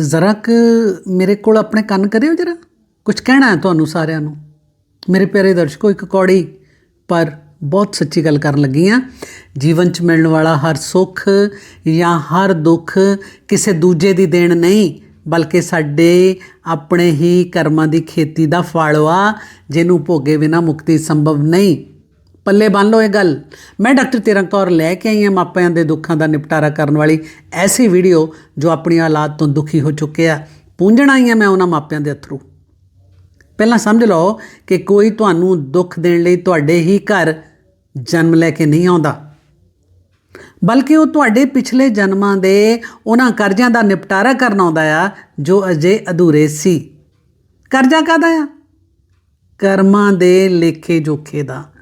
ਜ਼ਰਾ ਕੁ ਮੇਰੇ ਕੋਲ ਆਪਣੇ ਕੰਨ ਕਰਿਓ ਜਰਾ। ਕੁਝ ਕਹਿਣਾ ਹੈ ਤੁਹਾਨੂੰ ਸਾਰਿਆਂ ਨੂੰ? ਮੇਰੇ ਪਿਆਰੇ ਦਰਸ਼ਕੋ, ਇੱਕ ਕੌੜੀ ਪਰ ਬਹੁਤ ਸੱਚੀ ਗੱਲ ਕਰਨ ਲੱਗੀ ਆ ਜੀਵਨ 'ਚ ਮਿਲਣ ਵਾਲਾ ਹਰ ਸੁੱਖ ਜਾਂ ਹਰ ਦੁੱਖ ਕਿਸੇ ਦੂਜੇ ਦੀ ਦੇਣ ਨਹੀਂ, ਬਲਕਿ ਸਾਡੇ ਆਪਣੇ ਹੀ ਕਰਮਾਂ ਦੀ ਖੇਤੀ ਦਾ ਫਲ ਆ ਜਿਹਨੂੰ ਭੋਗੇ ਬਿਨਾ ਮੁਕਤੀ ਸੰਭਵ ਨਹੀਂ। ਪੱਲੇ ਬੰਨ ਲਓ ਇਹ ਗੱਲ। ਮੈਂ ਡਾਕਟਰ ਤੇਰਨ ਕੌਰ ਲੈ ਕੇ ਆਈ ਹਾਂ ਮਾਪਿਆਂ ਦੇ ਦੁੱਖਾਂ ਦਾ ਨਿਪਟਾਰਾ ਕਰਨ ਵਾਲੀ ਐਸੀ ਵੀਡੀਓ ਜੋ ਆਪਣੀ ਔਲਾਦ ਤੋਂ ਦੁਖੀ ਹੋ ਚੁੱਕੇ ਆ। ਪੂੰਝਣ ਆਈ ਹਾਂ ਮੈਂ ਉਹਨਾਂ ਮਾਪਿਆਂ ਦੇ ਅਥਰੂ ਪਹਿਲਾਂ ਸਮਝ ਲਓ ਕਿ ਕੋਈ ਤੁਹਾਨੂੰ ਦੁੱਖ ਦੇਣ ਲਈ ਤੁਹਾਡੇ ਹੀ ਘਰ ਜਨਮ ਲੈ ਕੇ ਨਹੀਂ ਆਉਂਦਾ। ਬਲਕਿ ਉਹ ਤੁਹਾਡੇ ਪਿਛਲੇ ਜਨਮਾਂ ਦੇ ਉਹਨਾਂ ਕਰਜ਼ਿਆਂ ਦਾ ਨਿਪਟਾਰਾ ਕਰਨ ਆਉਂਦਾ ਆ, ਜੋ ਅਜੇ ਅਧੂਰੇ ਸੀ। ਕਰਜ਼ਾ ਕਾਦਾ ਆ? ਕਰਮਾਂ ਦੇ ਲੇਖੇ ਜੋਖੇ ਦਾ।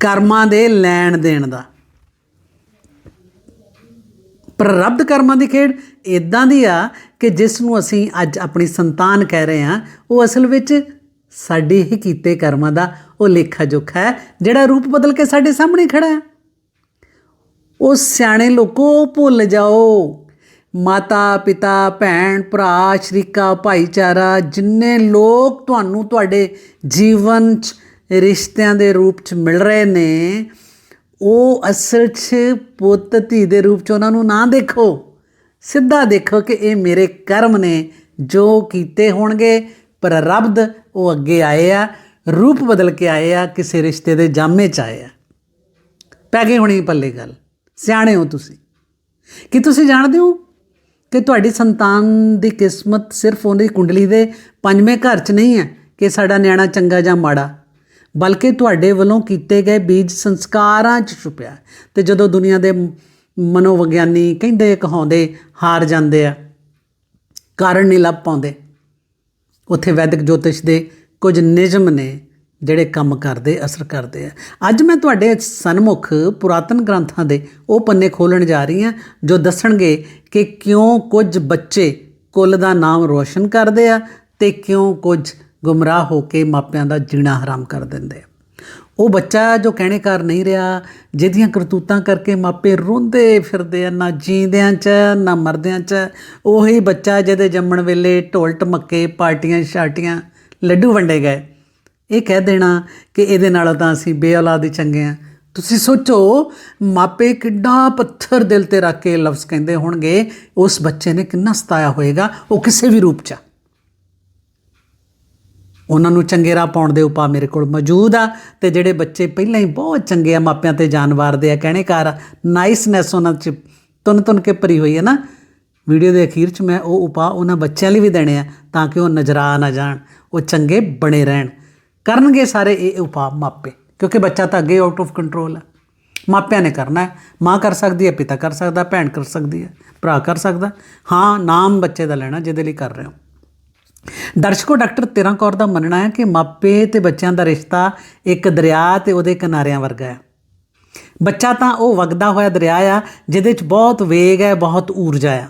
ਕਰਮਾਂ ਦੇ ਲੈਣ ਦੇਣ ਦਾ। ਪ੍ਰਰਬਧ ਕਰਮਾਂ ਦੀ ਖੇਡ ਇਦਾਂ ਦੀ ਆ ਕਿ ਜਿਸ ਨੂੰ ਅਸੀਂ ਅੱਜ ਆਪਣੀ ਸੰਤਾਨ ਕਹਿ ਰਹੇ ਹਾਂ, ਉਹ ਅਸਲ ਵਿੱਚ ਸਾਡੇ ਹੀ ਕੀਤੇ ਕਰਮਾਂ ਦਾ ਉਹ ਲੇਖਾ ਜੋਖਾ ਹੈ, ਜਿਹੜਾ ਰੂਪ ਬਦਲ ਕੇ ਸਾਡੇ ਸਾਹਮਣੇ ਖੜਾ ਹੈ। ਉਹ ਸਿਆਣੇ ਲੋਕੋ ਭੁੱਲ ਜਾਓ। ਮਾਤਾ, ਪਿਤਾ, ਭੈਣ, ਭਰਾ, ਸ਼ਰੀਕਾ, ਭਾਈਚਾਰਾ, ਜਿੰਨੇ ਲੋਕ ਤੁਹਾਨੂੰ ਤੁਹਾਡੇ ਜੀਵਨ 'ਚ ਰਿਸ਼ਤਿਆਂ ਦੇ ਰੂਪ 'ਚ ਮਿਲ ਰਹੇ ਨੇ, ਉਹ ਅਸਲ 'ਚ ਪੁੱਤ ਧੀ ਦੇ ਰੂਪ 'ਚ ਉਹਨਾਂ ਨੂੰ ਨਾ ਦੇਖੋ। ਸਿੱਧਾ ਦੇਖੋ ਕਿ ਇਹ ਮੇਰੇ ਕਰਮ ਨੇ, ਜੋ ਕੀਤੇ ਹੋਣਗੇ, ਪਰ ਰੱਬ ਉਹ ਅੱਗੇ ਆਏ ਆ, ਰੂਪ ਬਦਲ ਕੇ ਆਏ ਆ, ਕਿਸੇ ਰਿਸ਼ਤੇ ਦੇ ਜਾਮੇ 'ਚ ਆਏ ਆ। ਪੈ ਗਈ ਹੋਣੀ ਪੱਲੇ ਗੱਲ। ਸਿਆਣੇ ਹੋ ਤੁਸੀਂ। ਕੀ ਤੁਸੀਂ ਜਾਣਦੇ ਹੋ ਕਿ ਤੁਹਾਡੀ ਸੰਤਾਨ ਦੀ ਕਿਸਮਤ ਸਿਰਫ ਉਹਦੀ ਕੁੰਡਲੀ ਦੇ ਪੰਜਵੇਂ ਘਰ 'ਚ ਨਹੀਂ ਹੈ ਕਿ ਸਾਡਾ ਨਿਆਣਾ ਚੰਗਾ ਜਾਂ ਮਾੜਾ? ਬਲਕਿ ਤੁਹਾਡੇ ਵੱਲੋਂ ਕੀਤੇ ਗਏ ਬੀਜ ਸੰਸਕਾਰਾਂ 'ਚ ਛੁਪਿਆ ਹੈ। ਤੇ ਜਦੋਂ ਦੁਨੀਆ ਦੇ ਮਨੋਵਿਗਿਆਨੀ ਕਹਿੰਦੇ, ਕਹਾਉਂਦੇ, ਹਾਰ ਜਾਂਦੇ ਆ, ਕਾਰਨ ਨਹੀਂ ਲੱਭ ਪਾਉਂਦੇ ਉੱਥੇ ਵੈਦਿਕ ਜੋਤਿਸ਼ ਦੇ ਕੁਝ ਨਿਯਮ ਨੇ ਜਿਹੜੇ ਕੰਮ ਕਰਦੇ, ਅਸਰ ਕਰਦੇ ਆ ਅੱਜ ਮੈਂ ਤੁਹਾਡੇ ਸਨਮੁਖ ਪੁਰਾਤਨ ਗ੍ਰੰਥਾਂ ਦੇ ਉਹ ਪੰਨੇ ਖੋਲਣ ਜਾ ਰਹੀ ਹਾਂ, ਜੋ ਦੱਸਣਗੇ ਕਿ ਕਿਉਂ ਕੁਝ ਬੱਚੇ ਕੁੱਲ ਦਾ ਨਾਮ ਰੋਸ਼ਨ ਕਰਦੇ ਆ ਤੇ ਕਿਉਂ ਕੁਝ ਗੁੰਮਰਾਹ ਹੋ ਕੇ ਮਾਪਿਆਂ ਦਾ ਜੀਣਾ ਹਰਾਮ ਕਰ ਦਿੰਦੇ ਆ। ਉਹ ਬੱਚਾ ਜੋ ਕਹਿਣੇ ਕਰ ਨਹੀਂ ਰਿਹਾ, ਜਿਹਦੀਆਂ ਕਰਤੂਤਾਂ ਕਰਕੇ ਮਾਪੇ ਰੋਂਦੇ ਫਿਰਦੇ ਆ, ਨਾ ਜੀਂਦਿਆਂ 'ਚ, ਨਾ ਮਰਦਿਆਂ 'ਚ, ਉਹੀ ਬੱਚਾ ਜਿਹਦੇ ਜੰਮਣ ਵੇਲੇ ਢੋਲ ਢਮੱਕੇ ਪਾਰਟੀਆਂ ਛਾਟੀਆਂ ਲੱਡੂ ਵੰਡੇ ਗਏ। ਇਹ ਕਹਿ ਦੇਣਾ ਕਿ ਇਹਦੇ ਨਾਲ ਤਾਂ ਅਸੀਂ ਬੇਔਲਾਦ ਹੀ ਚੰਗੇ ਆ। ਤੁਸੀਂ ਸੋਚੋ, ਮਾਪੇ ਕਿੱਡਾ ਪੱਥਰ ਦਿਲ ਤੇ ਰੱਖ ਕੇ ਲਫ਼ਜ਼ ਕਹਿੰਦੇ ਹੋਣਗੇ, ਉਸ ਬੱਚੇ ਨੇ ਕਿੰਨਾ ਸਤਾਇਆ ਹੋਏਗਾ, ਉਹ ਕਿਸੇ ਵੀ ਰੂਪ 'ਚ। ਉਹਨਾਂ ਨੂੰ ਚੰਗੇਰਾ ਪਾਉਣ ਦੇ ਉਪਾਅ ਮੇਰੇ ਕੋਲ ਮੌਜੂਦ ਆ ਤੇ ਜਿਹੜੇ ਬੱਚੇ ਪਹਿਲਾਂ ਹੀ ਬਹੁਤ ਚੰਗੇ ਆ ਮਾਪਿਆਂ ਤੇ ਜਾਨ ਵਾਰਦੇ ਆ, ਕਹਿਣੇਕਾਰ ਨਾਈਸਨੈਸ ਉਹਨਾਂ 'ਚ ਤੁਨ ਤੁਨ ਕੇ ਭਰੀ ਹੋਈ ਹੈ ਨਾ। ਵੀਡੀਓ ਦੇ ਅਖੀਰ 'ਚ ਮੈਂ ਉਹ ਉਪਾਅ ਉਹਨਾਂ ਬੱਚਿਆਂ ਲਈ ਵੀ ਦੇਣੇ ਆ ਤਾਂ ਕਿ ਉਹ ਨਜ਼ਰਾ ਨਾ ਜਾਣ, ਉਹ ਚੰਗੇ ਬਣੇ ਰਹਿਣ। ਕਰਨਗੇ ਸਾਰੇ ਇਹ ਉਪਾਅ ਮਾਪੇ, ਕਿਉਂਕਿ ਬੱਚਾ ਤਾਂ ਅੱਗੇ ਆਊਟ ਆਫ ਕੰਟਰੋਲ ਹੈ ਮਾਪਿਆਂ ਨੇ ਕਰਨਾ ਹੈ, ਮਾਂ ਕਰ ਸਕਦੀ ਹੈ, ਪਿਤਾ ਕਰ ਸਕਦਾ, ਭੈਣ ਕਰ ਸਕਦੀ ਹੈ, ਭਰਾ ਕਰ ਸਕਦਾ। ਹਾਂ, ਨਾਮ ਬੱਚੇ ਦਾ ਲੈਣਾ, ਜਿਹਦੇ ਲਈ ਕਰ ਰਹੇ ਹੋ। ਦਰਸ਼ਕੋ, ਡਾਕਟਰ ਤੇਰਾਂ ਕੌਰ ਦਾ ਮੰਨਣਾ ਹੈ ਕਿ ਮਾਪੇ ਤੇ ਬੱਚਿਆਂ ਦਾ ਰਿਸ਼ਤਾ ਇੱਕ ਦਰਿਆ ਤੇ ਉਹਦੇ ਕਿਨਾਰਿਆਂ ਵਰਗਾ ਹੈ। ਬੱਚਾ ਤਾਂ ਉਹ ਵਗਦਾ ਹੋਇਆ ਦਰਿਆ ਆ, ਜਿਹਦੇ 'ਚ ਬਹੁਤ ਵੇਗ ਹੈ, ਬਹੁਤ ਊਰਜਾ ਆ।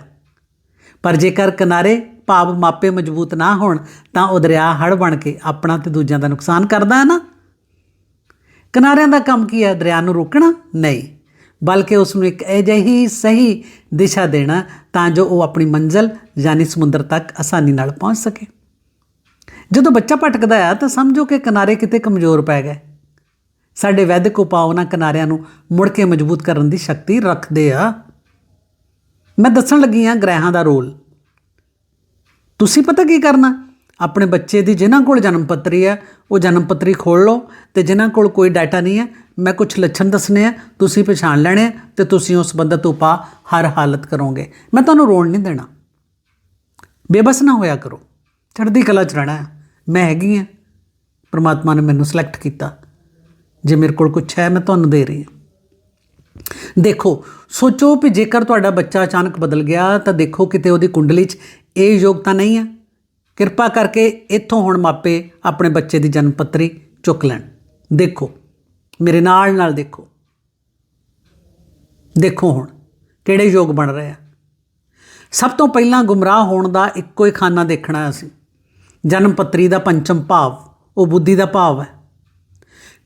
ਪਰ ਜੇਕਰ ਕਿਨਾਰੇ ਭਾਵ ਮਾਪੇ ਮਜ਼ਬੂਤ ਨਾ ਹੋਣ, ਤਾਂ ਉਹ ਦਰਿਆ ਹੜ ਬਣ ਕੇ ਆਪਣਾ ਤੇ ਦੂਜਿਆਂ ਦਾ ਨੁਕਸਾਨ ਕਰਦਾ ਹੈ ਨਾ? ਕਿਨਾਰਿਆਂ ਦਾ ਕੰਮ ਕੀ ਹੈ? ਦਰਿਆ ਨੂੰ ਰੋਕਣਾ? ਨਹੀਂ। ਬਲਕਿ ਉਸ ਨੂੰ ਇੱਕ ਅਜਿਹੀ ਸਹੀ ਦਿਸ਼ਾ ਦੇਣਾ ਤਾਂ ਜੋ ਉਹ ਆਪਣੀ ਮੰਜ਼ਲ ਯਾਨੀ ਸਮੁੰਦਰ ਤੱਕ ਆਸਾਨੀ ਨਾਲ ਪਹੁੰਚ ਸਕੇ। ਜਦੋਂ ਬੱਚਾ ਭਟਕਦਾ ਆ ਤਾਂ ਸਮਝੋ ਕਿ ਕਿਨਾਰੇ ਕਿਤੇ ਕਮਜ਼ੋਰ ਪੈ ਗਏ ਸਾਡੇ ਵੈਦਿਕ ਉਪਾਅ ਉਹਨਾਂ ਕਿਨਾਰਿਆਂ ਨੂੰ ਮੁੜ ਕੇ ਮਜ਼ਬੂਤ ਕਰਨ ਦੀ ਸ਼ਕਤੀ ਰੱਖਦੇ ਆ। ਮੈਂ ਦੱਸਣ ਲੱਗੀ ਹਾਂ ਗ੍ਰਹਿਾਂ ਦਾ ਰੋਲ। ਤੁਸੀਂ ਪਤਾ ਕੀ ਕਰਨਾ? ਆਪਣੇ ਬੱਚੇ ਦੀ ਜਿਨ੍ਹਾਂ ਕੋਲ ਜਨਮ ਪੱਤਰੀ ਹੈ, ਉਹ ਜਨਮ ਪੱਤਰੀ ਖੋਲ ਲਓ ਤੇ ਜਿਨ੍ਹਾਂ ਕੋਲ ਕੋਈ ਡਾਟਾ ਨਹੀਂ ਹੈ, ਮੈਂ ਕੁਝ ਲੱਛਣ ਦੱਸਣੇ ਆ, ਤੁਸੀਂ ਪਛਾਣ ਲੈਣੇ ਆ ਤੇ ਤੁਸੀਂ ਉਸ ਸੰਬੰਧਤ ਉਪਾਅ ਹਰ ਹਾਲਤ ਕਰੋਗੇ। ਮੈਂ ਤੁਹਾਨੂੰ ਰੋਣ ਨਹੀਂ ਦੇਣਾ। ਬੇਬਸ ਨਾ ਹੋਇਆ ਕਰੋ। ਚੜ੍ਹਦੀ ਕਲਾ ਚ ਰਹਿਣਾ ਹੈ। ਮੈਂ ਹੈਗੀ ਆ ਪ੍ਰਮਾਤਮਾ ਨੇ ਮੈਨੂੰ ਸਿਲੈਕਟ ਕੀਤਾ। ਜੇ ਮੇਰੇ ਕੋਲ ਕੁਝ ਹੈ, ਮੈਂ ਤੁਹਾਨੂੰ ਦੇ ਰਹੀ ਹਾਂ। ਦੇਖੋ, ਸੋਚੋ ਕਿ ਜੇਕਰ ਤੁਹਾਡਾ ਬੱਚਾ ਅਚਾਨਕ ਬਦਲ ਗਿਆ, ਤਾਂ ਦੇਖੋ ਕਿਤੇ ਉਹਦੀ ਕੁੰਡਲੀ 'ਚ ਇਹ ਯੋਗਤਾ ਨਹੀਂ ਹੈ। ਕਿਰਪਾ ਕਰਕੇ ਇੱਥੋਂ ਹੁਣ ਮਾਪੇ ਆਪਣੇ ਬੱਚੇ ਦੀ ਜਨਮ ਪੱਤਰੀ ਚੁੱਕ ਲੈਣ। ਦੇਖੋ, ਮੇਰੇ ਨਾਲ ਨਾਲ ਦੇਖੋ। ਦੇਖੋ ਹੁਣ ਕਿਹੜੇ ਯੋਗ ਬਣ ਰਹੇ ਆ। ਸਭ ਤੋਂ ਪਹਿਲਾਂ ਗੁੰਮਰਾਹ ਹੋਣ ਦਾ ਇੱਕੋ ਹੀ ਖਾਨਾ ਦੇਖਣਾ ਹੈ ਅਸੀਂ। ਜਨਮ ਪੱਤਰੀ ਦਾ ਪੰਚਮ ਭਾਵ, ਉਹ ਬੁੱਧੀ ਦਾ ਭਾਵ ਹੈ।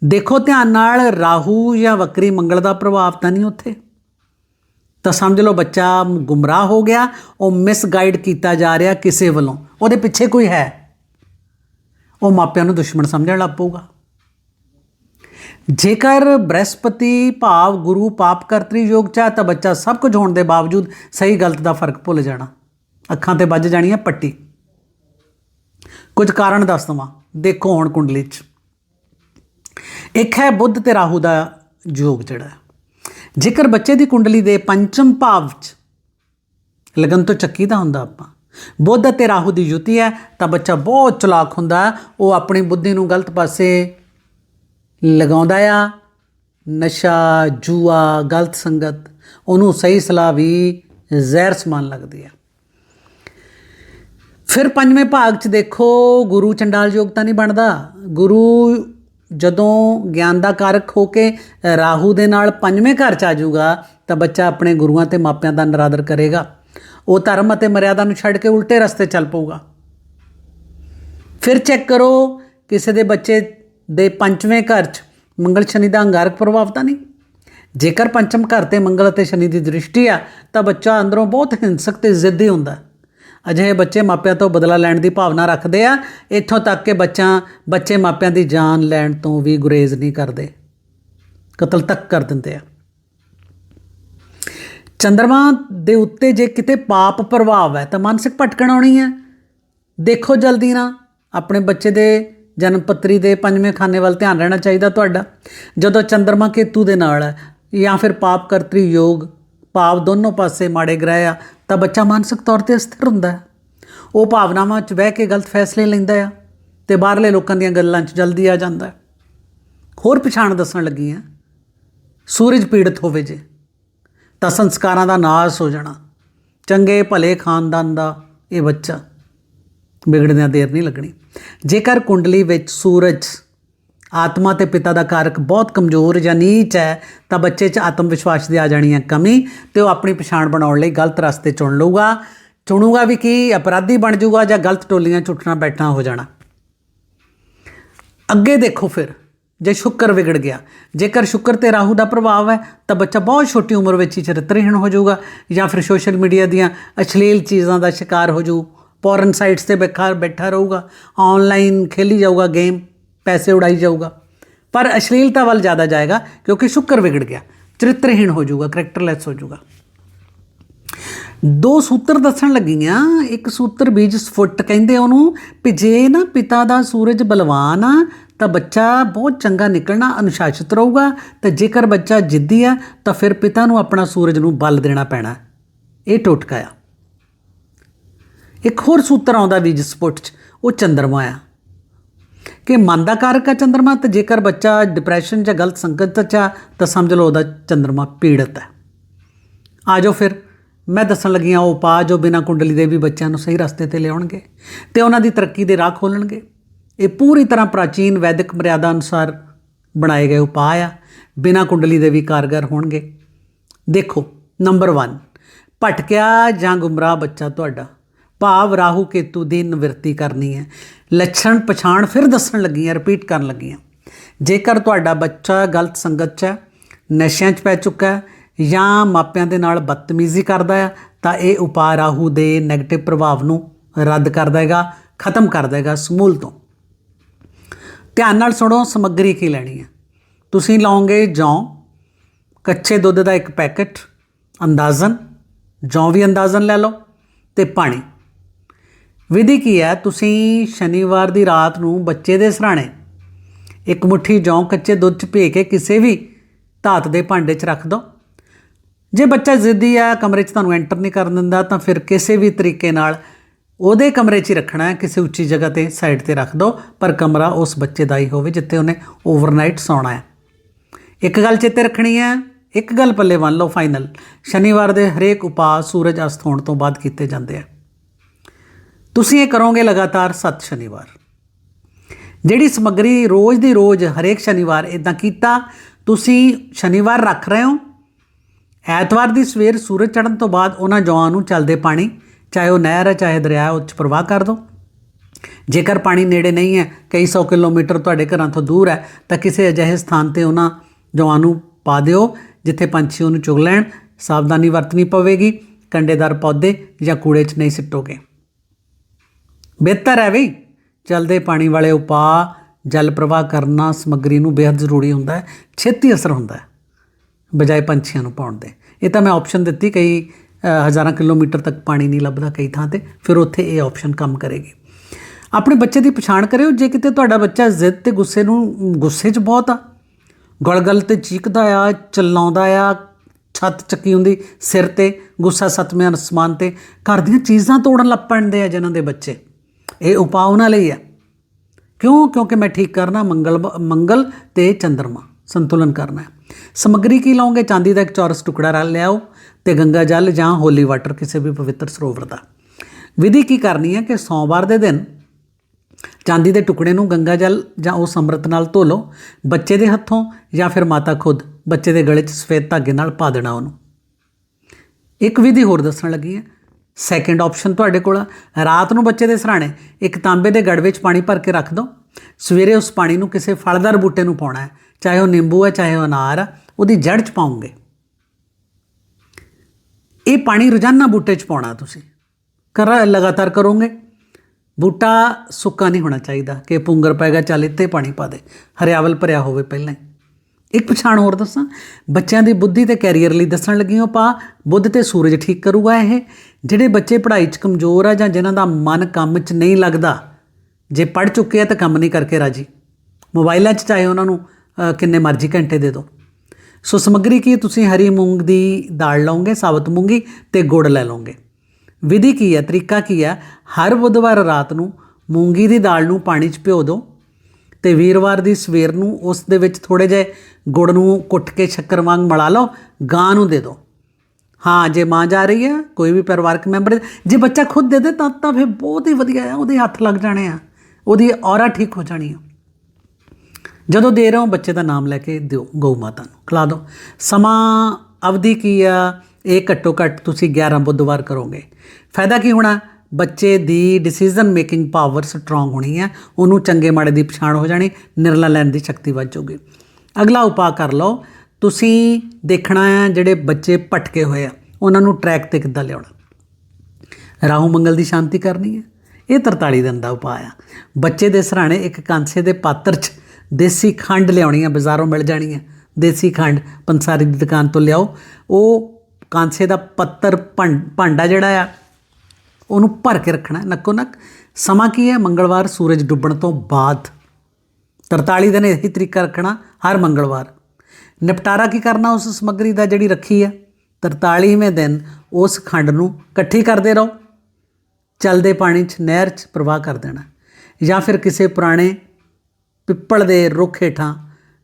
ਦੇਖੋ ਧਿਆਨ ਨਾਲ, ਰਾਹੂ ਜਾਂ ਵਕਰੀ ਮੰਗਲ ਦਾ ਪ੍ਰਭਾਵ ਤਾਂ ਨਹੀਂ ਉੱਥੇ। ਤਾਂ ਸਮਝ ਲਓ ਬੱਚਾ ਗੁੰਮਰਾਹ ਹੋ ਗਿਆ, ਉਹ ਮਿਸਗਾਈਡ ਕੀਤਾ ਜਾ ਰਿਹਾ ਕਿਸੇ ਵੱਲੋਂ। ਉਹਦੇ ਪਿੱਛੇ ਕੋਈ ਹੈ? ਉਹ ਮਾਪਿਆਂ ਨੂੰ ਦੁਸ਼ਮਣ ਸਮਝਣ ਲੱਗ ਪਊਗਾ। ਜੇਕਰ ਬ੍ਰਹਸਪਤੀ ਭਾਵ ਗੁਰੂ ਪਾਪ ਕਰਤਰੀ ਯੋਗ ਚ ਹੈ ਤਾਂ ਬੱਚਾ ਸਭ ਕੁਝ ਹੋਣ ਦੇ ਬਾਵਜੂਦ ਸਹੀ ਗਲਤ ਦਾ ਫ਼ਰਕ ਭੁੱਲ ਜਾਣਾ। ਅੱਖਾਂ ਤੇ ਵੱਜ ਜਾਣੀ ਹੈ ਪੱਟੀ। ਕੁਝ ਕਾਰਨ ਦੱਸ ਦਵਾਂ। ਦੇਖੋ ਹੁਣ ਕੁੰਡਲੀ ਚ। ਇੱਕ ਹੈ ਬੁੱਧ ਤੇ ਰਾਹੂ ਦਾ ਯੋਗ ਜਿਹੜਾ। ਜੇਕਰ ਬੱਚੇ ਦੀ ਕੁੰਡਲੀ ਦੇ ਪੰਚਮ ਭਾਵ ਚ ਲਗਨ ਤੋਂ ਚੱਕੀ ਦਾ ਹੁੰਦਾ ਆਪਾਂ, ਬੁੱਧ ਅਤੇ ਰਾਹੂ ਦੀ ਯੁਤੀ ਹੈ, ਤਾਂ ਬੱਚਾ ਬਹੁਤ ਚਲਾਕ ਹੁੰਦਾ ਉਹ ਆਪਣੀ ਬੁੱਧੀ ਨੂੰ ਗਲਤ ਪਾਸੇ ਲਗਾਉਂਦਾ ਆ। ਨਸ਼ਾ, ਜੂਆ, ਗਲਤ ਸੰਗਤ, ਉਹਨੂੰ ਸਹੀ ਸਲਾਹ ਵੀ ਜ਼ਹਿਰ ਸਮਾਨ ਲੱਗਦੀ ਆ ਫਿਰ ਪੰਜਵੇਂ ਭਾਗ 'ਚ ਦੇਖੋ, ਗੁਰੂ ਚੰਡਾਲ ਯੋਗ ਤਾਂ ਨਹੀਂ ਬਣਦਾ। ਗੁਰੂ ਜਦੋਂ ਗਿਆਨ ਦਾ ਕਾਰਕ ਹੋ ਕੇ ਰਾਹੂ ਦੇ ਨਾਲ ਪੰਜਵੇਂ ਘਰ 'ਚ ਆ ਜਾਊਗਾ, ਤਾਂ ਬੱਚਾ ਆਪਣੇ ਗੁਰੂਆਂ ਤੇ ਮਾਪਿਆਂ ਦਾ ਨਰਾਦਰ ਕਰੇਗਾ। ਉਹ ਧਰਮ ਅਤੇ ਮਰਿਆਦਾ ਨੂੰ ਛੱਡ ਕੇ ਉਲਟੇ ਰਸਤੇ ਚੱਲ ਪਊਗਾ। ਫਿਰ ਚੈੱਕ ਕਰੋ, ਕਿਸੇ ਦੇ ਬੱਚੇ ਦੇ ਪੰਜਵੇਂ ਘਰ 'ਚ ਮੰਗਲ ਸ਼ਨੀ ਦਾ ਅੰਗਾਰਕ ਪ੍ਰਭਾਵ ਤਾਂ ਨਹੀਂ? ਜੇਕਰ ਪੰਚਮ ਘਰ ਤੇ ਮੰਗਲ ਅਤੇ ਸ਼ਨੀ ਦੀ ਦ੍ਰਿਸ਼ਟੀ ਆ, ਤਾਂ ਬੱਚਾ ਅੰਦਰੋਂ ਬਹੁਤ ਹਿੰਸਕ ਤੇ ਜ਼ਿੱਦੀ ਹੁੰਦਾ। ਅਜਿਹੇ ਬੱਚੇ ਮਾਪਿਆਂ ਤੋਂ ਬਦਲਾ ਲੈਣ ਦੀ ਭਾਵਨਾ ਰੱਖਦੇ ਆ। ਇੱਥੋਂ ਤੱਕ ਕਿ ਬੱਚਾ, ਬੱਚੇ ਮਾਪਿਆਂ ਦੀ ਜਾਨ ਲੈਣ ਤੋਂ ਵੀ ਗੁਰੇਜ਼ ਨਹੀਂ ਕਰਦੇ। ਕਤਲ ਤੱਕ ਕਰ ਦਿੰਦੇ ਆ। ਚੰਦਰਮਾ ਦੇ ਉੱਤੇ ਜੇ ਕਿਤੇ ਪਾਪ ਪ੍ਰਭਾਵ ਹੈ ਤਾਂ ਮਾਨਸਿਕ ਭਟਕਣ ਆਉਣੀ ਹੈ। ਦੇਖੋ ਜਲਦੀ ਨਾ, ਆਪਣੇ ਬੱਚੇ ਦੇ ਜਨਮ ਪੱਤਰੀ ਦੇ ਪੰਜਵੇਂ ਖਾਨੇ ਵੱਲ ਧਿਆਨ ਰਹਿਣਾ ਚਾਹੀਦਾ ਤੁਹਾਡਾ। ਜਦੋਂ ਚੰਦਰਮਾ ਕੇਤੂ ਦੇ ਨਾਲ ਹੈ ਜਾਂ ਫਿਰ ਪਾਪ ਕਰਤਰੀ ਯੋਗ ਭਾਵ ਦੋਨੋਂ ਪਾਸੇ ਮਾੜੇ ਗ੍ਰਹਿ ਆ, ਤਾਂ ਬੱਚਾ ਮਾਨਸਿਕ ਤੌਰ ਤੇ ਅਸਥਿਰ ਹੁੰਦਾ ਹੈ। ਉਹ ਭਾਵਨਾਵਾਂ 'ਚ ਬਹਿ ਕੇ ਗਲਤ ਫੈਸਲੇ ਲੈਂਦਾ ਆ ਤੇ ਬਾਹਰਲੇ ਲੋਕਾਂ ਦੀਆਂ ਗੱਲਾਂ 'ਚ ਜਲਦੀ ਆ ਜਾਂਦਾ ਹੈ। ਹੋਰ ਪਛਾਣ ਦੱਸਣ ਲੱਗੀ ਆ ਸੂਰਜ ਪੀੜਤ ਹੋਵੇ ਜੇ, ਤਾਂ ਸੰਸਕਾਰਾਂ ਦਾ ਨਾਸ ਹੋ ਜਾਣਾ। ਚੰਗੇ ਭਲੇ ਖਾਨਦਾਨ ਦਾ ਇਹ ਬੱਚਾ ਵਿਗੜਦਿਆਂ ਦੇਰ ਨਹੀਂ ਲੱਗਣੀ। ਜੇਕਰ ਕੁੰਡਲੀ ਵਿੱਚ ਸੂਰਜ ਆਤਮਾ ਤੇ ਪਿਤਾ ਦਾ ਕਾਰਕ ਬਹੁਤ ਕਮਜ਼ੋਰ ਜਾਂ ਨੀਚ ਹੈ, ਤਾਂ ਬੱਚੇ 'ਚ ਆਤਮ ਵਿਸ਼ਵਾਸ ਦੀ ਆ ਜਾਣੀ ਹੈ ਕਮੀ ਤੇ ਉਹ ਆਪਣੀ ਪਛਾਣ ਬਣਾਉਣ ਲਈ ਗਲਤ ਰਸਤੇ ਚੁਣ ਲਊਗਾ। ਚੁਣੂਗਾ ਵੀ ਕੀ? ਅਪਰਾਧੀ ਬਣ ਜਾਊਗਾ ਜਾਂ ਗਲਤ ਟੋਲੀਆਂ 'ਚ ਬੈਠਣਾ ਹੋ ਜਾਣਾ? ਅੱਗੇ ਦੇਖੋ ਫਿਰ, ਜੇ ਸ਼ੁੱਕਰ ਵਿਗੜ ਗਿਆ, ਜੇਕਰ ਸ਼ੁੱਕਰ ਤੇ ਰਾਹੂ ਦਾ ਪ੍ਰਭਾਵ ਹੈ, ਤਾਂ ਬੱਚਾ ਬਹੁਤ ਛੋਟੀ ਉਮਰ ਵਿੱਚ ਹੀ ਚਰਿੱਤਰਹੀਣ ਹੋ ਜਾਊਗਾ ਜਾਂ ਫਿਰ ਸੋਸ਼ਲ ਮੀਡੀਆ ਦੀਆਂ ਅਸ਼ਲੀਲ ਚੀਜ਼ਾਂ ਦਾ ਸ਼ਿਕਾਰ ਹੋ ਜਾਊ, ਪੋਰਨ ਸਾਈਟਸ ਤੇ ਬੈਠਾ ਬੈਠਾ ਰਹੂਗਾ ਆਨਲਾਈਨ ਖੇਲੀ ਜਾਊਗਾ ਗੇਮ। ਪੈਸੇ ਉਡਾਈ ਜਾਊਗਾ। ਪਰ ਅਸ਼ਲੀਲਤਾ ਵੱਲ ਜ਼ਿਆਦਾ ਜਾਏਗਾ ਕਿਉਂਕਿ ਸ਼ੁੱਕਰ ਵਿਗੜ ਗਿਆ। ਚਰਿੱਤਰਹੀਣ ਹੋ ਜਾਊਗਾ ਕਰੈਕਟਰਲੈਸ ਹੋ ਜਾਊਗਾ। ਦੋ ਸੂਤਰ ਦੱਸਣ ਲੱਗੀਆਂ। ਇੱਕ ਸੂਤਰ ਬੀਜ ਸਫੁੱਟ ਕਹਿੰਦੇ ਉਹਨੂੰ, ਵੀ ਜੇ ਨਾ ਪਿਤਾ ਦਾ ਸੂਰਜ ਬਲਵਾਨ ਆ, ਤਾਂ ਬੱਚਾ ਬਹੁਤ ਚੰਗਾ ਨਿਕਲਣਾ ਅਨੁਸ਼ਾਸਿਤ ਰਹੂਗਾ ਤੇ ਜੇਕਰ ਬੱਚਾ ਜਿੱਦੀ ਆ, ਤਾਂ ਫਿਰ ਪਿਤਾ ਨੂੰ ਆਪਣਾ ਸੂਰਜ ਨੂੰ ਬਲ ਦੇਣਾ ਪੈਣਾ। ਇਹ ਟੋਟਕਾ ਆ। ਇੱਕ ਹੋਰ ਸੂਤਰ ਆਉਂਦਾ ਬੀਜ ਸਫੁੱਟ ਚ, ਉਹ ਚੰਦਰਮਾ ਆ। ਕਿ ਮਨ ਦਾ ਕਾਰਕ ਆ ਚੰਦਰਮਾ? ਤੇ ਜੇਕਰ ਬੱਚਾ ਡਿਪਰੈਸ਼ਨ ਜਾਂ ਗਲਤ ਸੰਗਤ ਚ ਆ ਤਾਂ ਸਮਝ ਲਓ ਉਹਦਾ ਚੰਦਰਮਾ ਪੀੜਤ ਹੈ। ਆ ਜਾਓ ਫਿਰ। ਮੈਂ ਦੱਸਣ ਲੱਗੀਆਂ ਉਹ ਉਪਾਅ ਜੋ ਬਿਨਾਂ ਕੁੰਡਲੀ ਦੇ ਵੀ ਬੱਚਿਆਂ ਨੂੰ ਸਹੀ ਰਸਤੇ ਤੇ ਲਿਆਉਣਗੇ ਤੇ ਉਹਨਾਂ ਦੀ ਤਰੱਕੀ ਦੇ ਰਾਹ ਖੋਲਣਗੇ। ਇਹ ਪੂਰੀ ਤਰ੍ਹਾਂ ਪ੍ਰਾਚੀਨ ਵੈਦਿਕ ਮਰਿਆਦਾ ਅਨੁਸਾਰ ਬਣਾਏ ਗਏ ਉਪਾਅ ਆ। ਬਿਨਾਂ ਕੁੰਡਲੀ ਦੇ ਵੀ ਕਾਰਗਰ ਹੋਣਗੇ। ਦੇਖੋ, ਨੰਬਰ 1 ਭਟਕਿਆ ਜਾਂ ਗੁੰਮਰਾਹ ਬੱਚਾ ਤੁਹਾਡਾ? ਭਾਵ ਰਾਹੂ ਕੇਤੂ ਦੀ ਨਿਵਰਤੀ ਕਰਨੀ ਹੈ। ਲੱਛਣ ਪਛਾਣ ਫਿਰ ਦੱਸਣ ਲੱਗੀਆਂ ਰਿਪੀਟ ਕਰਨ ਲੱਗੀਆਂ। ਜੇਕਰ ਤੁਹਾਡਾ ਬੱਚਾ ਗਲਤ ਸੰਗਤ 'ਚ ਹੈ, ਨਸ਼ਿਆਂ 'ਚ ਪੈ ਚੁੱਕਾ ਹੈ ਜਾਂ ਮਾਪਿਆਂ ਦੇ ਨਾਲ ਬਦਤਮੀਜ਼ੀ ਕਰਦਾ ਹੈ, ਤਾਂ ਇਹ ਉਪਾਅ ਰਾਹੂ ਦੇ 네ਗੇਟਿਵ ਪ੍ਰਭਾਵ ਨੂੰ ਰੱਦ ਕਰ ਦੇਗਾ ਖਤਮ ਕਰ ਦੇਗਾ ਸਮੂਲ ਤੋਂ। ਧਿਆਨ ਨਾਲ ਸੁਣੋ, ਸਮੱਗਰੀ ਕੀ ਲੈਣੀ ਹੈ? ਤੁਸੀਂ ਲਓਗੇ ਜੌਂ, ਕੱਚੇ ਦੁੱਧ ਦਾ ਇੱਕ ਪੈਕੇਟ, ਅੰਦਾਜ਼ਨ, ਜੌਂ ਵੀ ਅੰਦਾਜ਼ਨ ਲੈ ਲਓ ਤੇ ਪਾਣੀ। ਵਿਧੀ ਕੀ ਹੈ? ਤੁਸੀਂ ਸ਼ਨੀਵਾਰ ਦੀ ਰਾਤ ਨੂੰ ਬੱਚੇ ਦੇ ਸਰਾਣੇ, ਇੱਕ ਮੁਠੀ ਜੌਂ ਕੱਚੇ ਦੁੱਧ 'ਚ ਭੇ ਕੇ ਕਿਸੇ ਵੀ ਧਾਤ ਦੇ ਭਾਂਡੇ 'ਚ ਰੱਖ ਦਿਓ ਜੇ ਬੱਚਾ ਜ਼ਿੱਦੀ ਆ ਕਮਰੇ 'ਚ ਤੁਹਾਨੂੰ ਐਂਟਰ ਨਹੀਂ ਕਰਨ ਦਿੰਦਾ, ਤਾਂ ਫਿਰ ਕਿਸੇ ਵੀ ਤਰੀਕੇ ਨਾਲ ਉਹਦੇ ਕਮਰੇ 'ਚ ਹੀ ਰੱਖਣਾ ਹੈ, ਕਿਸੇ ਉੱਚੀ ਜਗ੍ਹਾ ਤੇ ਸਾਈਡ ਤੇ ਰੱਖ ਦਿਓ ਪਰ ਕਮਰਾ ਉਸ ਬੱਚੇ ਦਾ ਹੀ ਹੋਵੇ ਜਿੱਥੇ ਉਹਨੇ ਓਵਰਨਾਈਟ ਸੌਣਾ ਹੈ। ਇੱਕ ਗੱਲ ਚੇਤੇ ਰੱਖਣੀ ਹੈ, ਇੱਕ ਗੱਲ ਪੱਲੇ ਬੰਨ ਲਓ ਫਾਈਨਲ ਸ਼ਨੀਵਾਰ ਦੇ ਹਰੇਕ ਉਪਾਅ ਸੂਰਜ ਅਸਤ ਹੋਣ ਤੋਂ ਬਾਅਦ ਕੀਤੇ ਜਾਂਦੇ ਆ। ਤੁਸੀਂ ਇਹ ਕਰੋਗੇ ਲਗਾਤਾਰ 7 ਸ਼ਨੀਵਾਰ। ਜਿਹੜੀ ਸਮੱਗਰੀ ਰੋਜ਼ ਦੀ ਰੋਜ਼ ਹਰੇਕ ਸ਼ਨੀਵਾਰ ਇਦਾਂ ਕੀਤਾ ਤੁਸੀਂ ਸ਼ਨੀਵਾਰ ਰੱਖ ਰਹੇ ਹੋ। ਐਤਵਾਰ ਦੀ ਸਵੇਰ ਸੂਰਜ ਚੜ੍ਹਨ ਤੋਂ ਬਾਅਦ ਉਹਨਾਂ ਜੌਆਂ ਨੂੰ ਚੱਲਦੇ ਪਾਣੀ ਚਾਹੇ ਉਹ ਨਹਿਰ ਹੈ ਚਾਹੇ ਦਰਿਆ ਹੈ, ਉਹ 'ਚ ਪ੍ਰਵਾਹ ਕਰ ਦਿਓ ਜੇਕਰ ਪਾਣੀ ਨੇੜੇ ਨਹੀਂ ਹੈ ਕਈ ਸੌ ਕਿਲੋਮੀਟਰ ਤੁਹਾਡੇ ਘਰਾਂ ਤੋਂ ਦੂਰ ਹੈ ਤਾਂ ਕਿਸੇ ਅਜਿਹੇ ਸਥਾਨ ਤੇ ਉਹਨਾਂ ਜੌਆਂ ਨੂੰ ਪਾ ਦਿਓ ਜਿੱਥੇ ਪੰਛੀ ਉਹਨੂੰ ਚੁਗ ਲੈਣ। ਸਾਵਧਾਨੀ ਵਰਤਣੀ ਪਵੇਗੀ। ਕੰਡੇਦਾਰ ਪੌਦੇ ਜਾਂ ਕੂੜੇ 'ਚ ਨਹੀਂ ਸਿੱਟੋਗੇ। ਬਿਹਤਰ ਹੈ ਵੀ ਚਲਦੇ ਪਾਣੀ ਵਾਲੇ ਉਪਾਅ, ਜਲ ਪ੍ਰਵਾਹ ਕਰਨਾ ਸਮੱਗਰੀ ਨੂੰ ਬੇहद ਜ਼ਰੂਰੀ ਹੁੰਦਾ ਹੈ, ਛੇਤੀ ਅਸਰ ਹੁੰਦਾ ਹੈ, ਬਜਾਏ ਪੰਛੀਆਂ ਨੂੰ ਪਾਉਣ ਦੇ। ਇਹ ਤਾਂ ਮੈਂ ਆਪਸ਼ਨ ਦਿੱਤੀ, ਕਈ ਹਜ਼ਾਰਾਂ ਕਿਲੋਮੀਟਰ ਤੱਕ ਪਾਣੀ ਨਹੀਂ ਲੱਭਦਾ ਕਈ ਥਾਂ ਤੇ, ਫਿਰ ਉੱਥੇ ਇਹ ਆਪਸ਼ਨ ਕੰਮ ਕਰੇਗੀ। ਆਪਣੇ ਬੱਚੇ ਦੀ ਪਛਾਣ ਕਰਿਓ, ਜੇ ਕਿਤੇ ਤੁਹਾਡਾ ਬੱਚਾ ਜ਼ਿੱਦ ਤੇ ਗੁੱਸੇ ਨੂੰ, ਗੁੱਸੇ 'ਚ ਬਹੁਤ ਆ, ਗਲਗਲ ਤੇ ਚੀਕਦਾ ਆ, ਚਲਾਉਂਦਾ ਆ, ਛੱਤ ਚੱਕੀ ਹੁੰਦੀ, ਸਿਰ ਤੇ ਗੁੱਸਾ ਸਤਵੇਂ ਅਸਮਾਨ ਤੇ, ਘਰ ਦੀਆਂ ਚੀਜ਼ਾਂ ਤੋੜਨ ਲੱਗ ਪੈਂਦੇ ਆ ਜਿਨ੍ਹਾਂ ਦੇ ਬੱਚੇ। ਇਹ ਉਪਾਅ ਉਹਨਾਂ ਲਈ ਹੈ। ਕਿਉਂ? ਕਿਉਂਕਿ ਮੈਂ ਠੀਕ ਕਰਨਾ, ਮੰਗਲ ਮੰਗਲ ਤੇ ਚੰ드ਰਮਾ ਸੰਤੁਲਨ ਕਰਨਾ ਹੈ। ਸਮੱਗਰੀ ਕੀ ਲਾਓਗੇ? ਚਾਂਦੀ ਦਾ ਇੱਕ ਚੌਰਸ ਟੁਕੜਾ ਰਲ ਲਿਆਓ ਤੇ ਗੰਗਾ ਜਲ ਜਾਂ ਹੋਲੀ ਵਾਟਰ ਕਿਸੇ ਵੀ ਪਵਿੱਤਰ ਸਰੋਵਰ ਦਾ। ਵਿਧੀ ਕੀ ਕਰਨੀ ਹੈ ਕਿ ਸੋਮਵਾਰ ਦੇ ਦਿਨ ਚਾਂਦੀ ਦੇ ਟੁਕੜੇ ਨੂੰ ਗੰਗਾ ਜਲ ਜਾਂ ਉਸ ਅੰਮ੍ਰਿਤ ਨਾਲ ਧੋ ਲਓ, ਬੱਚੇ ਦੇ ਹੱਥੋਂ ਜਾਂ ਫਿਰ ਮਾਤਾ ਖੁਦ ਬੱਚੇ ਦੇ ਗਲੇ 'ਚ ਸਫੇਦ ਧਾਗੇ ਨਾਲ ਪਾ ਦੇਣਾ ਉਹਨੂੰ। ਇੱਕ ਵਿਧੀ ਹੋਰ ਦੱਸਣ ਲੱਗੀ ਹੈ। ਸੈਕੰਡ ਆਪਸ਼ਨ ਤੁਹਾਡੇ ਕੋਲ ਆ। ਰਾਤ ਨੂੰ ਬੱਚੇ ਦੇ ਸਰਾਣੇ, ਇੱਕ ਤਾਂਬੇ ਦੇ ਗੜ ਵਿੱਚ ਪਾਣੀ ਭਰ ਕੇ ਰੱਖ ਦਿਓ ਸਵੇਰੇ ਉਸ ਪਾਣੀ ਨੂੰ ਕਿਸੇ ਫਲਦਾਰ ਬੂਟੇ ਨੂੰ ਪਾਉਣਾ ਹੈ, ਚਾਹੇ ਉਹ ਨਿੰਬੂ ਹੈ, ਚਾਹੇ ਉਹ ਅਨਾਰ ਆ ਉਹਦੀ ਜੜ 'ਚ ਪਾਉਂਗੇ ਇਹ ਪਾਣੀ ਰੋਜ਼ਾਨਾ ਬੂਟੇ 'ਚ ਪਾਉਣਾ ਤੁਸੀਂ। ਕਰ, ਲਗਾਤਾਰ ਕਰੋਗੇ। ਬੂਟਾ ਸੁੱਕਾ ਨਹੀਂ ਹੋਣਾ ਚਾਹੀਦਾ ਕਿ ਪੁੰਗਰ ਪਏਗਾ ਚੱਲ ਇੱਥੇ ਪਾਣੀ ਪਾ ਦੇ। ਹਰਿਆਵਲ ਭਰਿਆ ਹੋਵੇ ਪਹਿਲਾਂ ਹੀ। ਇੱਕ ਪਛਾਣ ਹੋਰ ਦੱਸਾਂ। ਬੱਚਿਆਂ ਦੀ ਬੁੱਧੀ ਤੇ ਕੈਰੀਅਰ ਲਈ ਦੱਸਣ ਲੱਗੀ ਹਾਂ ਪਾ ਬੁੱਧ ਤੇ ਸੂਰਜ ਠੀਕ ਕਰੂਗਾ ਇਹ। ਜਿਹੜੇ ਬੱਚੇ ਪੜ੍ਹਾਈ 'ਚ ਕਮਜ਼ੋਰ ਆ ਜਾਂ ਜਿਨ੍ਹਾਂ ਦਾ ਮਨ ਕੰਮ 'ਚ ਨਹੀਂ ਲੱਗਦਾ, ਜੇ ਪੜ੍ਹ ਚੁੱਕੇ ਆ ਤਾਂ ਕੰਮ ਨਹੀਂ ਕਰਕੇ ਰਾਜੀ। ਮੋਬਾਈਲਾਂ 'ਚ ਚਾਹੇ ਉਹਨਾਂ ਨੂੰ ਕਿੰਨੇ ਮਰਜ਼ੀ ਘੰਟੇ ਦੇ ਦਿਓ। ਸੋ ਸਮੱਗਰੀ ਕੀ ਤੁਸੀਂ ਹਰੀ ਮੂੰਗ ਦੀ ਦਾਲ ਲਓਗੇ, ਸਾਬਤ ਮੂੰਗੀ ਤੇ ਗੁੜ ਲੈ ਲਓਗੇ। ਵਿਧੀ ਕੀ ਹੈ? ਤਰੀਕਾ ਕੀ ਹੈ? ਹਰ ਬੁੱਧਵਾਰ ਰਾਤ ਨੂੰ ਮੂੰਗੀ ਦੀ ਦਾਲ ਨੂੰ ਪਾਣੀ 'ਚ ਭਿਓ ਦਿਓ। ਤੇ ਵੀਰਵਾਰ ਦੀ ਸਵੇਰ ਨੂੰ ਉਸ ਦੇ ਵਿੱਚ ਥੋੜੇ ਜਿਹੇ ਗੁੜ ਨੂੰ ਕੁੱਟ ਕੇ ਸ਼ੱਕਰ ਵਾਂਗ ਮਿਲਾ ਲਓ ਗਾਂ ਨੂੰ ਦੇ ਦਿਓ। ਹਾਂ, ਜੇ ਮਾਂ ਜਾ ਰਹੀ ਹੈ, ਕੋਈ ਵੀ ਪਰਿਵਾਰਕ ਮੈਂਬਰ, ਜੇ ਬੱਚਾ ਖੁਦ ਦੇ ਦੇ ਤਾਂ ਤਾਂ ਫਿਰ ਬਹੁਤ ਹੀ ਵਧੀਆ ਹੈ, ਉਹਦੇ ਹੱਥ ਲੱਗ ਜਾਣੇ ਆ, ਉਹਦੀ ਔਰਾ ਠੀਕ ਹੋ ਜਾਣੀ ਆ। ਜਦੋਂ ਦੇ ਰਹੇ ਹੋ, ਬੱਚੇ ਦਾ ਨਾਮ ਲੈ ਕੇ ਦਿਓ, ਗਊ ਮਾਤਾ ਨੂੰ, ਖਿਲਾ ਦਿਓ। ਸਮਾਂ ਅਵਧੀ ਕੀ ਆ? ਇਹ ਘੱਟੋ ਘੱਟ ਤੁਸੀਂ 11 ਬੁੱਧਵਾਰ ਕਰੋਗੇ। ਫਾਇਦਾ ਕੀ ਹੋਣਾ? ਬੱਚੇ ਦੀ ਡਿਸੀਜਨ ਮੇਕਿੰਗ ਪਾਵਰ ਸਟਰੋਂਗ ਹੋਣੀ ਹੈ, ਉਹਨੂੰ ਚੰਗੇ ਮਾੜੇ ਦੀ ਪਛਾਣ ਹੋ ਜਾਣੀ, ਨਿਰਲਾ ਲੈਣ ਦੀ ਸ਼ਕਤੀ ਵੱਧ ਜਾਊਗੀ। ਅਗਲਾ ਉਪਾਅ ਕਰ ਲਓ, ਤੁਸੀਂ ਦੇਖਣਾ ਹੈ ਜਿਹੜੇ ਬੱਚੇ ਭਟਕੇ ਹੋਏ ਆ, ਉਹਨਾਂ ਨੂੰ ਟਰੈਕ ਤੇ ਕਿੱਦਾਂ ਲਿਆਉਣਾ। ਰਾਹੂ ਮੰਗਲ ਦੀ ਸ਼ਾਂਤੀ ਕਰਨੀ ਹੈ, ਇਹ 43 ਦਿਨ ਦਾ ਉਪਾਅ ਆ। ਬੱਚੇ ਦੇ ਸਰਾਣੇ ਇੱਕ ਕਾਂਸੇ ਦੇ ਪਾਤਰ 'ਚ ਦੇਸੀ ਖੰਡ ਲਿਆਉਣੀ ਆ, ਬਾਜ਼ਾਰੋਂ ਮਿਲ ਜਾਣੀ ਆ। ਦੇਸੀ ਖੰਡ ਪੰਸਾਰੀ ਦੀ ਦੁਕਾਨ ਤੋਂ ਲਿਆਓ, ਉਹ ਕਾਂਸੇ ਦਾ ਪੱਤਰ ਭੰ- ਭਾਂਡਾ ਜਿਹੜਾ ਆ ਉਹਨੂੰ ਭਰ ਕੇ ਰੱਖਣਾ ਨੱਕੋ ਨੱਕ। ਸਮਾਂ ਕੀ ਹੈ? ਮੰਗਲਵਾਰ ਸੂਰਜ ਡੁੱਬਣ ਤੋਂ ਬਾਅਦ। 43 ਦਿਨ ਇਹੀ ਤਰੀਕਾ ਰੱਖਣਾ, ਹਰ ਮੰਗਲਵਾਰ। ਨਿਪਟਾਰਾ ਕੀ ਕਰਨਾ ਉਸ ਸਮੱਗਰੀ ਦਾ ਜਿਹੜੀ ਰੱਖੀ ਹੈ? 43ਵੇਂ ਦਿਨ ਉਸ ਖੰਡ ਨੂੰ ਇਕੱਠੀ ਕਰਦੇ ਰਹੋ। ਚਲਦੇ ਪਾਣੀ 'ਚ, ਨਹਿਰ 'ਚ ਪ੍ਰਵਾਹ ਕਰ ਦੇਣਾ। ਜਾਂ ਫਿਰ ਕਿਸੇ ਪੁਰਾਣੇ ਪਿੱਪਲ ਦੇ ਰੁੱਖ ਹੇਠਾਂ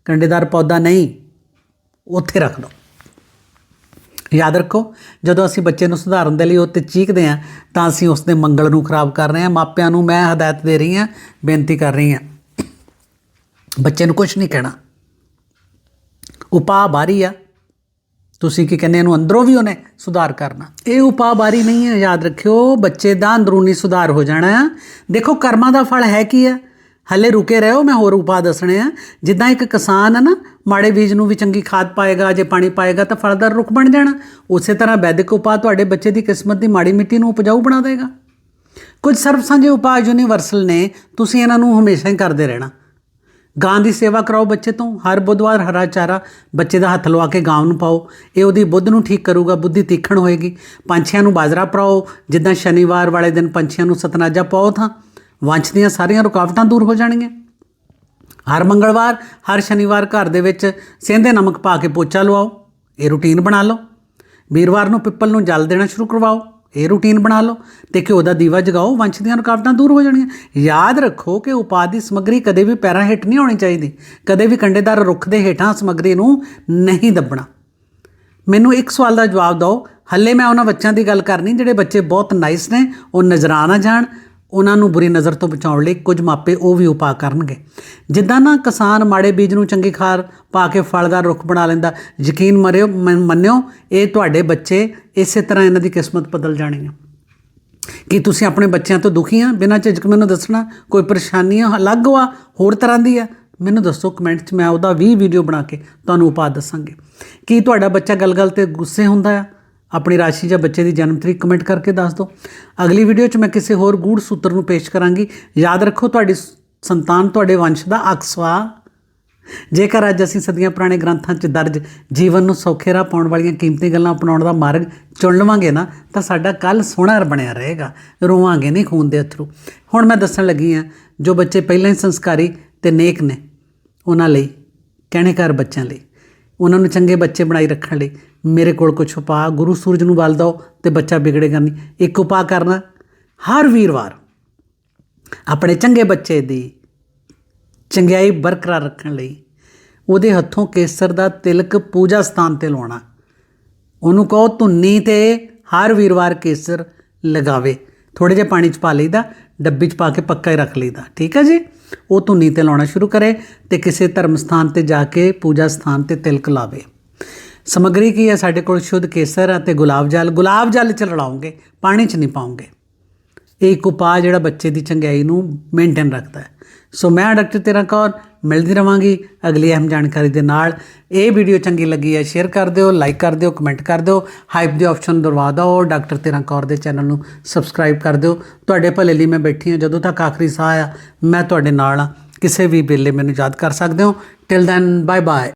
ਕੰਡੇਦਾਰ ਪੌਦਾ ਨਹੀਂ, ਉੱਥੇ ਰੱਖ ਦਿਓ ਯਾਦ ਰੱਖੋ, ਜਦੋਂ ਅਸੀਂ ਬੱਚੇ ਨੂੰ ਸੁਧਾਰਨ ਦੇ ਲਈ ਉੱਤੇ ਚੀਕਦੇ ਹਾਂ, ਤਾਂ ਅਸੀਂ ਉਸ ਦੇ ਮੰਗਲ ਨੂੰ ਖਰਾਬ ਕਰ ਰਹੇ ਹਾਂ। ਮਾਪਿਆਂ ਨੂੰ ਮੈਂ ਹਦਾਇਤ ਦੇ ਰਹੀ ਹਾਂ, ਬੇਨਤੀ ਕਰ ਰਹੀ ਹਾਂ। ਬੱਚੇ ਨੂੰ ਕੁਝ ਨਹੀਂ ਕਹਿਣਾ। ਉਪਾਅ ਬਾਰੀ ਆ। ਤੁਸੀਂ ਕੀ ਕਹਿੰਦੇ ਇਹਨੂੰ ਅੰਦਰੋਂ ਵੀ ਉਹਨੇ ਸੁਧਾਰ ਕਰਨਾ। ਇਹ ਉਪਾਅ ਬਾਰੀ ਨਹੀਂ ਹੈ, ਯਾਦ ਰੱਖਿਓ, ਬੱਚੇ ਦਾ ਅੰਦਰੂਨੀ ਸੁਧਾਰ ਹੋ ਜਾਣਾ। ਹੈ ਦੇਖੋ, ਕਰਮਾਂ ਦਾ ਫਲ ਹੈ ਕੀ ਹੈ ਹਲੇ ਰੁਕੇ ਰਹੋ, ਮੈਂ ਹੋਰ ਉਪਾਅ ਦੱਸਣੇ ਆ। ਜਿੱਦਾਂ ਇੱਕ ਕਿਸਾਨ ਹੈ ਨਾ, ਮਾੜੇ ਬੀਜ ਨੂੰ ਵੀ ਚੰਗੀ ਖਾਦ ਪਾਏਗਾ, ਜੇ ਪਾਣੀ ਪਾਏਗਾ ਤਾਂ ਫਲਦਾਰ ਰੁੱਖ ਬਣ ਜਾਣਾ। ਉਸੇ ਤਰ੍ਹਾਂ ਵੈਦਿਕ ਉਪਾਅ ਤੁਹਾਡੇ ਬੱਚੇ ਦੀ ਕਿਸਮਤ ਦੀ ਮਾੜੀ ਮਿੱਟੀ ਨੂੰ ਉਪਜਾਊ ਬਣਾ ਦੇਗਾ। ਕੁਝ ਸਰਬ ਸਾਂਝੇ ਉਪਾਅ ਯੂਨੀਵਰਸਲ ਨੇ, ਤੁਸੀਂ ਇਹਨਾਂ ਨੂੰ ਹਮੇਸ਼ਾ ਹੀ ਕਰਦੇ ਰਹਿਣਾ। ਗਾਂ ਦੀ ਸੇਵਾ ਕਰਾਓ ਬੱਚੇ ਤੋਂ, ਹਰ ਬੁੱਧਵਾਰ ਹਰਾ ਚਾਰਾ ਬੱਚੇ ਦਾ ਹੱਥ ਲਵਾ ਕੇ ਗਾਂ ਨੂੰ ਪਾਓ। ਇਹ ਉਹਦੀ ਬੁੱਧ ਨੂੰ ਠੀਕ ਕਰੂਗਾ, ਬੁੱਧੀ ਤੀਖਣ ਹੋਏਗੀ। ਪੰਛੀਆਂ ਨੂੰ ਬਾਜਰਾ ਪਾਓ ਜਿੱਦਾਂ ਸ਼ਨੀਵਾਰ ਵਾਲੇ ਦਿਨ ਪੰਛੀਆਂ ਨੂੰ ਸਤਨਾਜਾ ਪਾਓ ਤਾਂ ਵੰਸ਼ ਦੀਆਂ ਸਾਰੀਆਂ ਰੁਕਾਵਟਾਂ ਦੂਰ ਹੋ ਜਾਣਗੀਆਂ। ਹਰ ਮੰਗਲਵਾਰ, ਹਰ ਸ਼ਨੀਵਾਰ ਘਰ ਦੇ ਵਿੱਚ ਸੇਂਦੇ ਨਮਕ ਪਾ ਕੇ ਪੋਚਾ ਲਵਾਓ, ਇਹ ਰੁਟੀਨ ਬਣਾ ਲਓ। ਵੀਰਵਾਰ ਨੂੰ ਪਿੱਪਲ ਨੂੰ ਜਲ ਦੇਣਾ ਸ਼ੁਰੂ ਕਰਵਾਓ, ਇਹ ਰੁਟੀਨ ਬਣਾ ਲਓ ਤੇ ਘਿਓ ਦਾ ਦੀਵਾ ਜਗਾਓ, ਵੰਸ਼ ਦੀਆਂ ਰੁਕਾਵਟਾਂ ਦੂਰ ਹੋ ਜਾਣਗੀਆਂ। ਯਾਦ ਰੱਖੋ ਕਿ ਉਪਾਅ ਦੀ ਸਮੱਗਰੀ ਕਦੇ ਵੀ ਪੈਰਾਂ ਹੇਠ ਨਹੀਂ ਹੋਣੀ ਚਾਹੀਦੀ, ਕਦੇ ਵੀ ਕੰਡੇਦਾਰ ਰੁੱਖ ਦੇ ਹੇਠਾਂ ਸਮੱਗਰੀ ਨੂੰ ਨਹੀਂ ਦੱਬਣਾ। ਮੈਨੂੰ ਇੱਕ ਸਵਾਲ ਦਾ ਜਵਾਬ ਦਿਓ, ਹੱਲੇ ਮੈਂ ਉਹਨਾਂ ਬੱਚਿਆਂ ਦੀ ਗੱਲ ਕਰਨੀ ਜਿਹੜੇ ਬੱਚੇ ਬਹੁਤ ਨਾਈਸ ਨੇ, ਉਹ ਨਜ਼ਰਾਂ ਨਾ ਜਾਣ ਉਹਨਾਂ ਨੂੰ ਬੁਰੀ ਨਜ਼ਰ ਤੋਂ ਬਚਾਉਣ ਲਈ ਕੁਝ ਮਾਪੇ ਉਹ ਵੀ ਉਪਾਅ ਕਰਨਗੇ। ਜਿੱਦਾਂ ਨਾ ਕਿਸਾਨ ਮਾੜੇ ਬੀਜ ਨੂੰ ਚੰਗੀ ਖਾਰ ਪਾ ਕੇ ਫਲਦਾਰ ਰੁੱਖ ਬਣਾ ਲੈਂਦਾ, ਯਕੀਨ ਮਰਿਓ ਮੰਨ- ਮੰਨਿਓ, ਇਹ ਤੁਹਾਡੇ ਬੱਚੇ ਇਸੇ ਤਰ੍ਹਾਂ ਇਹਨਾਂ ਦੀ ਕਿਸਮਤ ਬਦਲ ਜਾਣੀ ਹੈ ਕੀ ਤੁਸੀਂ ਆਪਣੇ ਬੱਚਿਆਂ ਤੋਂ ਦੁਖੀ ਆ? ਬਿਨਾਂ ਝਿਜਕ ਮੈਨੂੰ ਦੱਸਣਾ, ਕੋਈ ਪਰੇਸ਼ਾਨੀ ਆ? ਅਲੱਗ ਵਾ, ਹੋਰ ਤਰ੍ਹਾਂ ਦੀ ਆ। ਮੈਨੂੰ ਦੱਸੋ, ਕਮੈਂਟ 'ਚ ਮੈਂ ਉਹਦਾ ਵੀ ਵੀਡੀਓ ਬਣਾ ਕੇ ਤੁਹਾਨੂੰ ਉਪਾਅ ਦੱਸਾਂਗੇ। ਕੀ ਤੁਹਾਡਾ ਬੱਚਾ ਗੱਲ-ਗੱਲ ਤੇ ਗੁੱਸੇ ਹੁੰਦਾ ਆ? ਆਪਣੀ ਰਾਸ਼ੀ ਜਾਂ ਬੱਚੇ ਦੀ ਜਨਮ ਤਰੀਕ ਕਮੈਂਟ ਕਰਕੇ ਦੱਸ ਦਿਓ। ਅਗਲੀ ਵੀਡੀਓ 'ਚ ਮੈਂ ਕਿਸੇ ਹੋਰ ਗੂੜ ਸੂਤਰ ਨੂੰ ਪੇਸ਼ ਕਰਾਂਗੀ। ਯਾਦ ਰੱਖੋ, ਤੁਹਾਡੀ ਸੰਤਾਨ ਤੁਹਾਡੇ ਵੰਸ਼ ਦਾ ਅਕਸਵਾ। ਜੇਕਰ ਅੱਜ ਅਸੀਂ ਸਦੀਆਂ ਪੁਰਾਣੇ ਗ੍ਰੰਥਾਂ 'ਚ ਦਰਜ ਜੀਵਨ ਨੂੰ ਸੌਖੇ ਰਾਹ ਪਾਉਣ ਵਾਲੀਆਂ ਕੀਮਤੀ ਗੱਲਾਂ ਅਪਣਾਉਣ ਦਾ ਮਾਰਗ ਚੁਣ ਲਵਾਂਗੇ ਨਾ, ਤਾਂ ਸਾਡਾ ਕੱਲ ਸੋਹਣਾ ਬਣਿਆ ਰਹੇਗਾ। ਰੋਵਾਂਗੇ ਨਹੀਂ ਖੂਨ ਦੇ ਅਥਰੂ। ਹੁਣ ਮੈਂ ਦੱਸਣ ਲੱਗੀ ਆ ਜੋ ਬੱਚੇ ਪਹਿਲਾਂ ਹੀ ਸੰਸਕਾਰੀ ਤੇ ਨੇਕ ਨੇ, ਉਹਨਾਂ ਲਈ ਕਹਿਣੇਕਾਰ ਬੱਚਿਆਂ ਲਈ, ਉਹਨਾਂ ਨੂੰ ਚੰਗੇ ਬੱਚੇ ਬਣਾਈ ਰੱਖਣ ਲਈ ਮੇਰੇ ਕੋਲ ਕੁਝ ਉਪਾਅ ਗੁਰੂ ਸੂਰਜ ਨੂੰ ਬਲ ਦਿਓ ਤੇ ਬੱਚਾ ਵਿਗੜੇਗਾ ਨਹੀਂ ਇੱਕ ਉਪਾਅ ਕਰਨਾ, ਹਰ ਵੀਰਵਾਰ ਆਪਣੇ ਚੰਗੇ ਬੱਚੇ ਦੀ ਚੰਗਿਆਈ ਬਰਕਰਾਰ ਰੱਖਣ ਲਈ ਉਹਦੇ ਹੱਥੋਂ ਕੇਸਰ ਦਾ ਤਿਲਕ ਪੂਜਾ ਸਥਾਨ ਤੇ ਲਾਉਣਾ। ਉਹਨੂੰ ਕਹੋ ਧੁੰਨੀ ਤੇ ਹਰ ਵੀਰਵਾਰ ਕੇਸਰ ਲਗਾਵੇ। ਥੋੜੇ ਜਿਹਾ ਪਾਣੀ ਚ ਪਾ ਲਈਦਾ, ਡੱਬੀ ਚ ਪਾ ਕੇ ਪੱਕਾ ਹੀ ਰੱਖ ਲਈਦਾ। ਠੀਕ ਹੈ ਜੀ? ਉਹ ਧੁੰਨੀ ਤੇ ਲਾਉਣਾ ਸ਼ੁਰੂ ਕਰੇ ਤੇ ਕਿਸੇ ਧਰਮ ਸਥਾਨ ਤੇ ਜਾ ਕੇ ਪੂਜਾ ਸਥਾਨ ਤੇ ਤਿਲਕ ਲਾਵੇ। ਸਮੱਗਰੀ ਕੀ ਹੈ? ਸਾਡੇ ਕੋਲ ਸ਼ੁੱਧ ਕੇਸਰ ਅਤੇ ਗੁਲਾਬ ਜਲ। ਗੁਲਾਬ ਜਲ ਚ ਲੜਾਉਂਗੇ ਪਾਣੀ ਚ ਨਹੀਂ ਪਾਉਂਗੇ ਇਹ ਇੱਕ ਉਪਾਅ ਜਿਹੜਾ ਬੱਚੇ ਦੀ ਚੰਗਿਆਈ ਨੂੰ ਮੇਨਟੇਨ ਰੱਖਦਾ ਹੈ। ਸੋ ਮੈਂ ਡਾਕਟਰ ਤੇਰਾ ਕੌਰ, ਮਿਲਦੀ ਰਵਾਂਗੀ ਅਗਲੀ ਅਹਿਮ ਜਾਣਕਾਰੀ ਦੇ ਨਾਲ। ਇਹ ਵੀਡੀਓ ਚੰਗੀ ਲੱਗੀ ਹੈ ਸ਼ੇਅਰ ਕਰ ਦਿਓ ਲਾਈਕ ਕਰ ਦਿਓ ਕਮੈਂਟ ਕਰ ਦਿਓ। ਹਾਈਪ ਦੇ ਆਪਸ਼ਨ ਦਰਵਾ ਦਿਓ ਡਾਕਟਰ ਤੇਰਾ ਕੌਰ ਦੇ ਚੈਨਲ ਨੂੰ ਸਬਸਕ੍ਰਾਈਬ ਕਰ ਦਿਓ। ਤੁਹਾਡੇ ਭਲੇ ਲਈ ਮੈਂ ਬੈਠੀ ਹਾਂ, ਜਦੋਂ ਤੱਕ ਆਖਰੀ ਸਾਹ ਆ, ਮੈਂ ਤੁਹਾਡੇ ਨਾਲ ਹਾਂ। ਕਿਸੇ ਵੀ ਵੇਲੇ ਮੈਨੂੰ ਯਾਦ ਕਰ ਸਕਦੇ ਹੋ। Till then bye bye